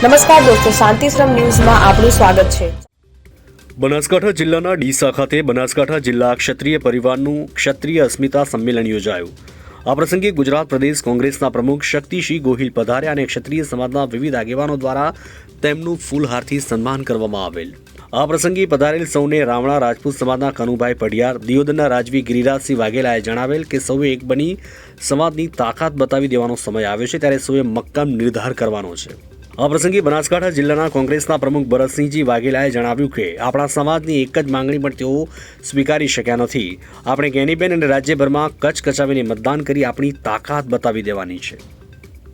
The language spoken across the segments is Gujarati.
નમસ્કાર દોસ્તો, શાંતિશ્રમ ન્યૂઝમાં આપનું સ્વાગત છે. બનાસકાંઠા જિલ્લાના ડીસા ખાતે બનાસકાંઠા જિલ્લા ક્ષત્રિય પરિવારનું ક્ષત્રિય અસ્મિતા સંમેલન યોજાયું. આ પ્રસંગે ગુજરાત પ્રદેશ કોંગ્રેસના પ્રમુખ શક્તિસિંહ ગોહિલ પધાર્યા અને ક્ષત્રિય સમાજના વિવિધ આગેવાનો દ્વારા તેમનું ફૂલહારથી સન્માન કરવામાં આવેલ. આ પ્રસંગે પધારેલ સૌને રાવણા રાજપૂત સમાજના કનુભાઈ પઢિયાર, દિયોદરના રાજવી ગિરિરાજસિંહ વાઘેલાએ જણાવેલ કે સૌએ એક બની સમાજની તાકાત બતાવી દેવાનો સમય આવ્યો છે, ત્યારે સૌએ મક્કમ નિર્ધાર કરવાનો છે. આ પ્રસંગે બનાસકાંઠા જિલ્લાના કોંગ્રેસના પ્રમુખ ભરતસિંહજી વાઘેલાએ જણાવ્યું કે, આપણા સમાજની એક જ માંગણી પણ તેઓ સ્વીકારી શક્યા નથી. આપણે ગેનીબેન અને રાજ્યભરમાં કચ્છ કચાવીને મતદાન કરી આપણી તાકાત બતાવી દેવાની છે.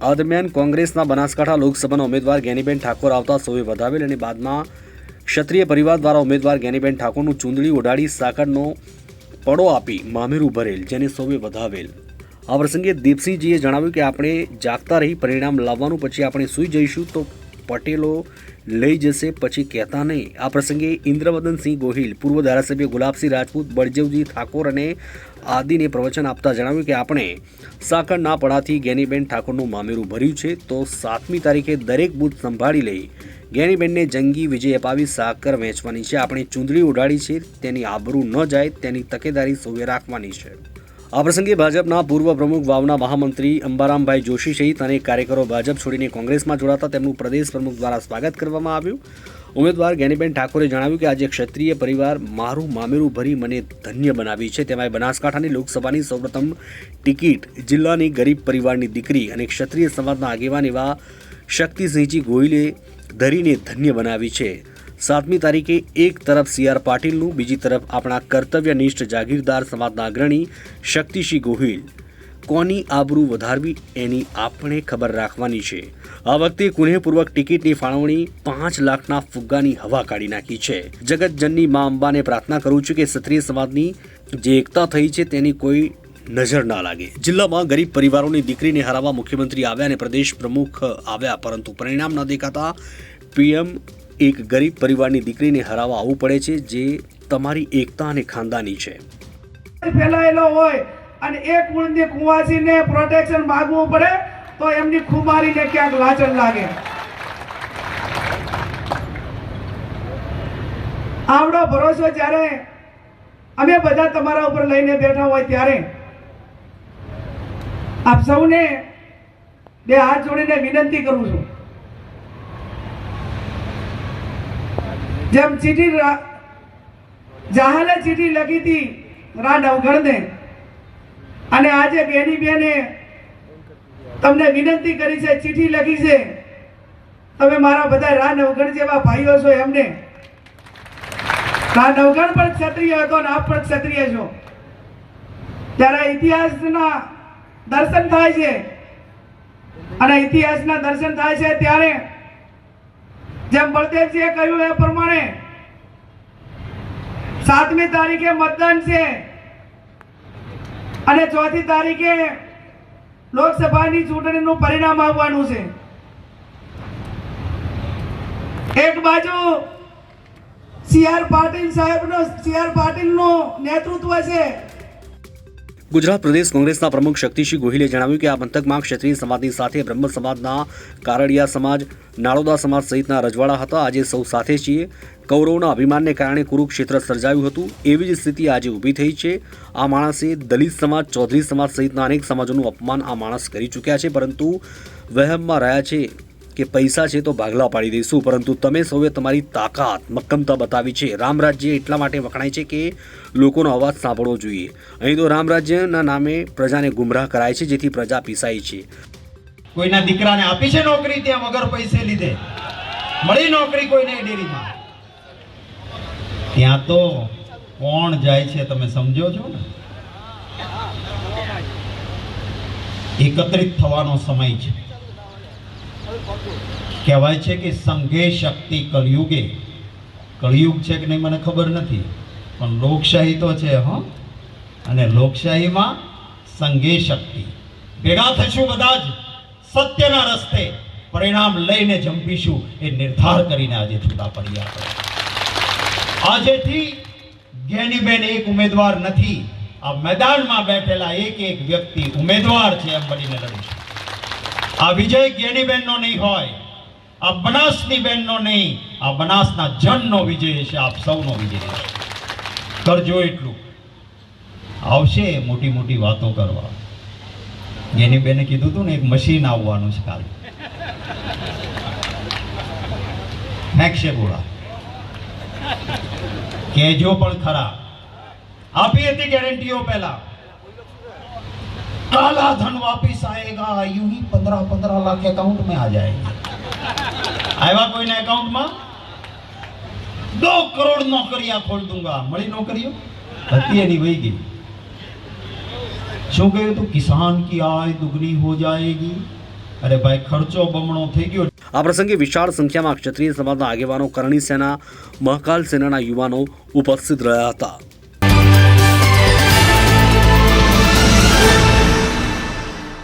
આ દરમિયાન કોંગ્રેસના બનાસકાંઠા લોકસભાના ઉમેદવાર ગેનીબેન ઠાકોર આવતા સૌએ વધાવેલ અને બાદમાં ક્ષત્રિય પરિવાર દ્વારા ઉમેદવાર ગેનીબેન ઠાકોરનું ચૂંદડી ઉડાડી સાકરનો પડો આપી મામેરું ભરેલ, જેને સૌએ વધાવેલ. આ પ્રસંગે દીપસિંહજીએ જણાવ્યું કે આપણે જાગતા રહી પરિણામ લાવવાનું પછી આપણે સૂઈ જઈશું તો પટેલો લઈ જશે, પછી કહેતા નહીં. આ પ્રસંગે ઇન્દ્રવદનસિંહ ગોહિલ, પૂર્વ ધારાસભ્ય ગુલાબસિંહ રાજપૂત બળદેવજી ઠાકોર અને આદિને પ્રવચન આપતા જણાવ્યું કે આપણે સાકર ના પડાથી ગેનીબેન ઠાકોરનું મામેરું ભર્યું છે તો સાતમી તારીખે દરેક બૂથ સંભાળી લઈ ગેનીબેનને જંગી વિજય અપાવી સાકર વહેંચવાની છે. આપણે ચૂંદડી ઉડાડી છે, તેની આબરૂ ન જાય, તેની તકેદારી સૌએ રાખવાની છે. આ પ્રસંગે ભાજપના પૂર્વ પ્રમુખ વાવના મહામંત્રી અંબારામભાઈ જોશી સહિત અનેક કાર્યકરો ભાજપ છોડીને કોંગ્રેસમાં જોડાતા તેમનું પ્રદેશ પ્રમુખ દ્વારા સ્વાગત કરવામાં આવ્યું. ઉમેદવાર જ્ઞાનીબેન ઠાકોરે જણાવ્યું કે આજે ક્ષત્રિય પરિવાર મારું મામેરું ભરી મને ધન્ય બનાવી છે. તેમાં બનાસકાંઠાની લોકસભાની સૌપ્રથમ ટિકિટ, જિલ્લાની ગરીબ પરિવારની દીકરી અને ક્ષત્રિય સમાજના આગેવાન એવા શક્તિસિંહજી ગોહિલે ધરીને ધન્ય બનાવી છે. સાતમી તારીખે એક તરફ સી આર પાટીલનું, બીજી તરફ આપણા કર્તવ્યનિષ્ઠ જાગીરદાર સમાજના અગ્રણી શક્તિસિંહ ગોહિલ. કોની આબરૂ વધારવી એની આપણે ખબર રાખવાની છે. આ વખતે કુનેહપૂર્વક ટિકિટની ફાળવણી પાંચ લાખના ફુગ્ગાની હવા કાઢી નાખી છે. જગતજનની મા અંબાને પ્રાર્થના કરું છું કે ક્ષત્રિય સમાજની જે એકતા થઈ છે તેની કોઈ નજર ના લાગે. જિલ્લામાં ગરીબ પરિવારોની દીકરીને હરાવવા મુખ્યમંત્રી આવ્યા અને પ્રદેશ પ્રમુખ આવ્યા, પરંતુ પરિણામ ન દેખાતા પીએમ એક ગરીબ પરિવારની દીકરીને હરાવવા આવવું પડે છે, જે તમારી એકતા અને ખાનદાની છે. ફેલાયેલો હોય અને એક કુળની કુંવાસીને પ્રોટેક્શન માગવું પડે, તો એમની ખુમારીને ક્યાંક લાચન લાગે. આવડો ભરોસો જ્યારે અમે બધા તમારા ઉપર લઈને બેઠા હોય ત્યારે આપ સૌને બે હાથ જોડીને વિનંતી કરું છું. જેમ ચીઠી જહાલે ચીઠી લખી હતી રા નવઘણને અને આજે બેની બેને તમને વિનંતી કરી છે, ચીઠી લખી છે. તમે મારા બધા રા નવગણ જેવા ભાઈઓ છો એમને. રા નવગણ પણ ક્ષત્રિય હતો ને આપ પણ ક્ષત્રિય છો. ત્યારે ઇતિહાસના દર્શન થાય છે. અને ઇતિહાસના દર્શન થાય છે ત્યારે જેમ બળદેવજીએ કહ્યું એ પ્રમાણે સાતમી તારીખે મતદાન છે. અને ચોથી તારીખે લોકસભાની ચૂંટણીનું પરિણામ આવવાનું છે. એક બાજુ સી આર પાટીલ સાહેબનો સી આર પાટીલનું નેતૃત્વ છે. ગુજરાત પ્રદેશ કોંગ્રેસના પ્રમુખ શક્તિસિંહ ગોહિલે જણાવ્યું કે આ પંથકમાં ક્ષત્રિય સમાજની સાથે બ્રહ્મ સમાજના કારડિયા સમાજ, નાળોદા સમાજ સહિતના રજવાડા હતા. આજે સૌ સાથે છીએ. કૌરવના અભિમાનને કારણે કુરુક્ષેત્ર સર્જાયું હતું. એવી જ સ્થિતિ આજે ઊભી થઈ છે. આ માણસે દલિત સમાજ, ચૌધરી સમાજ સહિતના અનેક સમાજોનું અપમાન આ માણસ કરી ચૂક્યા છે, પરંતુ વહેમમાં રહ્યા છે. કે પૈસા છે તો ભાગલા પાડી દઈશું. પરંતુ તમે સૌએ તમારી તાકાત, મક્કમતા બતાવી છે. રામરાજ્ય એટલા માટે વખણાય છે કે લોકોનો અવાજ સાંભળવો જોઈએ. અહીં તો રામ રાજ્યના નામે પ્રજાને ગુમરાહ કરાય છે, જેથી પ્રજા પીસાય છે. કોઈના દીકરાને આપી છે નોકરી ત્યાં વગર પૈસે લીધે? મળી નોકરી કોઈને ડેરીમાં? ત્યાં તો કોણ જાય છે તમે સમજો છો ને? એકત્રિત થવાનો સમય છે. કહેવાય છે કે સંઘે શક્તિ કળિયુગે. કળિયુગ છે કે નહીં મને ખબર નથી, પણ લોકશાહી તો છે, હો. અને લોકશાહીમાં સંઘે શક્તિ. ભેગા થશું બધા જ સત્યના રસ્તે. પરિણામ લઈને જંપીશું એ નિર્ધાર કરીને આજે છૂટા પડ્યા આપણે. આજેથી જ્ઞાનીબેન એક ઉમેદવાર નથી, આ મેદાનમાં બેઠેલા એક એક વ્યક્તિ ઉમેદવાર છે એમ બનીને લડીશું આ વિજય જ્ઞાનીબેનનો નહીં હોય, આ બનાસની બહેનનો નહીં, આ બનાસના જનનો વિજય છે, આપ સૌનો વિજય છે. કરજો એટલું. આવશે મોટી મોટી વાતો કરવા. જેની બેને કીધું હતું ને, એક મશીન આવવાનું છે કાલે. ફેંકશે ગોળા. કહેજો પણ ખરા. આપી હતી ગેરંટીઓ પહેલા. काला धन वापिस आएगा, यूं ही पंद्रह पंद्रह लाख अकाउंट में आ जाएगा। आएगा कोई ना अकाउंट में? दो करोड़ नौकरियां खोल दूंगा। मड़ी नौकरियों? हती नहीं वही गई શું કહ્યું તો કિસાન કી આય દુગની હો જાયેગી અરે ભાઈ ખર્ચો બમણો થઈ ગયો આ પ્રસંગે વિશાળ સંખ્યામાં ક્ષત્રિય સમાજના આગેવાનો કરણી સેના, મહકાલ સેનાના યુવાનો ઉપસ્થિત રહ્યા હતા.